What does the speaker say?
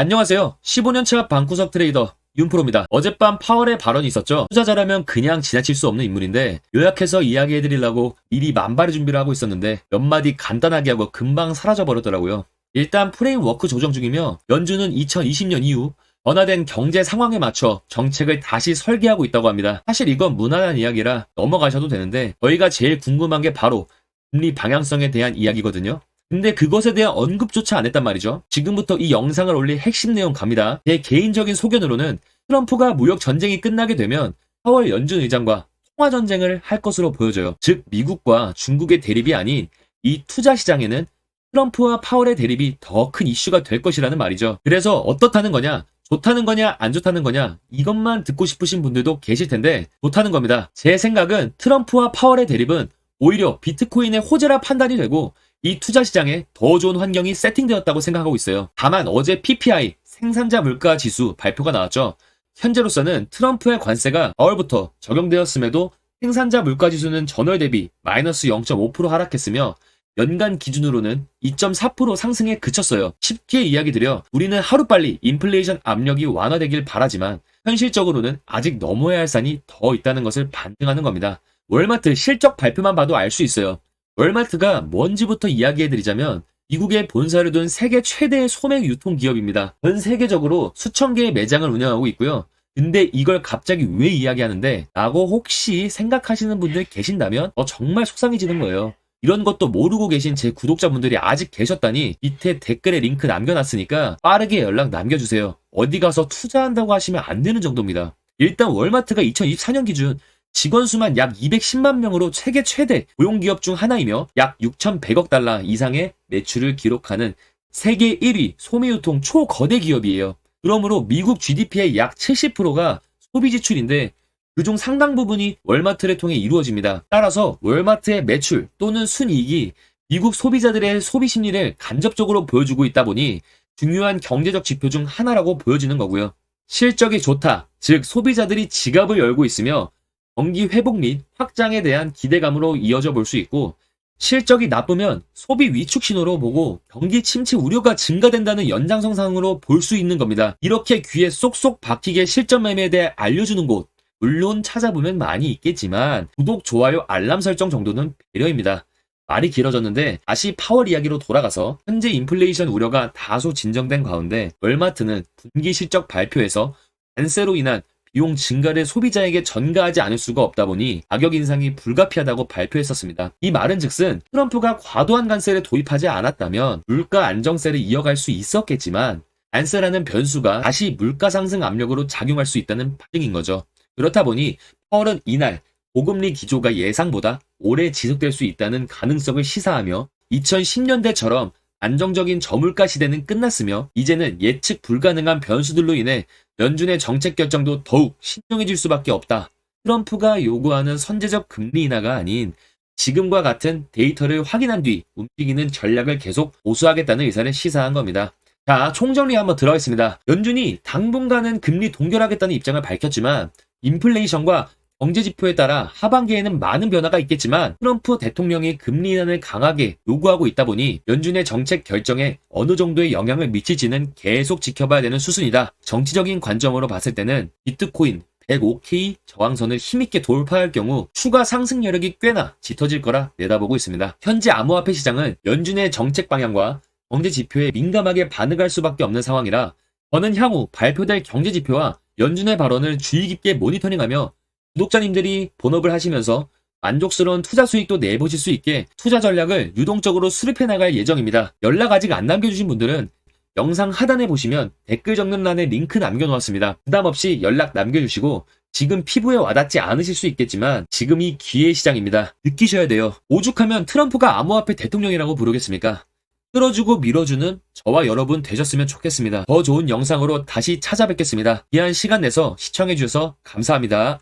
안녕하세요. 15년차 방구석 트레이더 윤프로입니다. 어젯밤 파월의 발언이 있었죠. 투자자라면 그냥 지나칠 수 없는 인물인데 요약해서 이야기해드리려고 미리 만발의 준비를 하고 있었는데 몇 마디 간단하게 하고 금방 사라져버렸더라고요. 일단 프레임워크 조정 중이며 연준은 2020년 이후 변화된 경제 상황에 맞춰 정책을 다시 설계하고 있다고 합니다. 사실 이건 무난한 이야기라 넘어가셔도 되는데 저희가 제일 궁금한 게 바로 금리 방향성에 대한 이야기거든요. 근데 그것에 대한 언급조차 안 했단 말이죠. 지금부터 이 영상을 올릴 핵심 내용 갑니다. 제 개인적인 소견으로는 트럼프가 무역 전쟁이 끝나게 되면 4월 연준 의장과 통화 전쟁을 할 것으로 보여져요. 즉 미국과 중국의 대립이 아닌 이 투자 시장에는 트럼프와 파월의 대립이 더 큰 이슈가 될 것이라는 말이죠. 그래서 어떻다는 거냐? 좋다는 거냐, 안 좋다는 거냐, 이것만 듣고 싶으신 분들도 계실 텐데, 좋다는 겁니다. 제 생각은 트럼프와 파월의 대립은 오히려 비트코인의 호재라 판단이 되고, 이 투자 시장에 더 좋은 환경이 세팅되었다고 생각하고 있어요. 다만 어제 PPI 생산자 물가 지수 발표가 나왔죠. 현재로서는 트럼프의 관세가 4월부터 적용되었음에도 생산자 물가 지수는 전월 대비 마이너스 0.5% 하락했으며 연간 기준으로는 2.4% 상승에 그쳤어요. 쉽게 이야기 드려 우리는 하루빨리 인플레이션 압력이 완화되길 바라지만 현실적으로는 아직 넘어야 할 산이 더 있다는 것을 반증하는 겁니다. 월마트 실적 발표만 봐도 알 수 있어요. 월마트가 뭔지부터 이야기해드리자면 미국에 본사를 둔 세계 최대의 소매 유통 기업입니다. 전 세계적으로 수천 개의 매장을 운영하고 있고요. 근데 이걸 갑자기 왜 이야기하는데? 라고 혹시 생각하시는 분들 계신다면 어, 정말 속상해지는 거예요. 이런 것도 모르고 계신 제 구독자분들이 아직 계셨다니 밑에 댓글에 링크 남겨놨으니까 빠르게 연락 남겨주세요. 어디 가서 투자한다고 하시면 안 되는 정도입니다. 일단 월마트가 2024년 기준 직원 수만 약 210만 명으로 세계 최대 고용 기업 중 하나이며 약 6,100억 달러 이상의 매출을 기록하는 세계 1위 소매유통 초거대 기업이에요. 그러므로 미국 GDP의 약 70%가 소비 지출인데 그중 상당 부분이 월마트를 통해 이루어집니다. 따라서 월마트의 매출 또는 순이익이 미국 소비자들의 소비 심리를 간접적으로 보여주고 있다 보니 중요한 경제적 지표 중 하나라고 보여지는 거고요. 실적이 좋다, 즉 소비자들이 지갑을 열고 있으며 경기 회복 및 확장에 대한 기대감으로 이어져 볼 수 있고 실적이 나쁘면 소비 위축 신호로 보고 경기 침체 우려가 증가된다는 연장선상으로 볼 수 있는 겁니다. 이렇게 귀에 쏙쏙 박히게 실전 매매에 대해 알려주는 곳 물론 찾아보면 많이 있겠지만 구독, 좋아요, 알람 설정 정도는 배려입니다. 말이 길어졌는데 다시 파월 이야기로 돌아가서 현재 인플레이션 우려가 다소 진정된 가운데 월마트는 분기 실적 발표에서 관세로 인한 비용 증가를 소비자에게 전가하지 않을 수가 없다 보니 가격 인상이 불가피하다고 발표했었습니다. 이 말은 즉슨 트럼프가 과도한 관세를 도입하지 않았다면 물가 안정세를 이어갈 수 있었겠지만 관세라는 변수가 다시 물가 상승 압력으로 작용할 수 있다는 반증인 거죠. 그렇다 보니 파월은 이날 고금리 기조가 예상보다 오래 지속될 수 있다는 가능성을 시사하며 2010년대처럼 안정적인 저물가 시대는 끝났으며 이제는 예측 불가능한 변수들로 인해 연준의 정책 결정도 더욱 신중해질 수밖에 없다. 트럼프가 요구하는 선제적 금리 인하가 아닌 지금과 같은 데이터를 확인한 뒤 움직이는 전략을 계속 보수하겠다는 의사를 시사한 겁니다. 자, 총정리 한번 들어가겠습니다. 연준이 당분간은 금리 동결하겠다는 입장을 밝혔지만 인플레이션과 경제 지표에 따라 하반기에는 많은 변화가 있겠지만 트럼프 대통령이 금리 인하를 강하게 요구하고 있다 보니 연준의 정책 결정에 어느 정도의 영향을 미칠지는 계속 지켜봐야 되는 수순이다. 정치적인 관점으로 봤을 때는 비트코인 105K 저항선을 힘있게 돌파할 경우 추가 상승 여력이 꽤나 짙어질 거라 내다보고 있습니다. 현재 암호화폐 시장은 연준의 정책 방향과 경제 지표에 민감하게 반응할 수밖에 없는 상황이라 저는 향후 발표될 경제 지표와 연준의 발언을 주의 깊게 모니터링하며 구독자님들이 본업을 하시면서 만족스러운 투자 수익도 내보실 수 있게 투자 전략을 유동적으로 수립해 나갈 예정입니다. 연락 아직 안 남겨주신 분들은 영상 하단에 보시면 댓글 적는란에 링크 남겨놓았습니다. 부담 없이 연락 남겨주시고 지금 피부에 와닿지 않으실 수 있겠지만 지금이 기회의 시장입니다. 느끼셔야 돼요. 오죽하면 트럼프가 암호화폐 대통령이라고 부르겠습니까? 끌어주고 밀어주는 저와 여러분 되셨으면 좋겠습니다. 더 좋은 영상으로 다시 찾아뵙겠습니다. 귀한 시간 내서 시청해주셔서 감사합니다.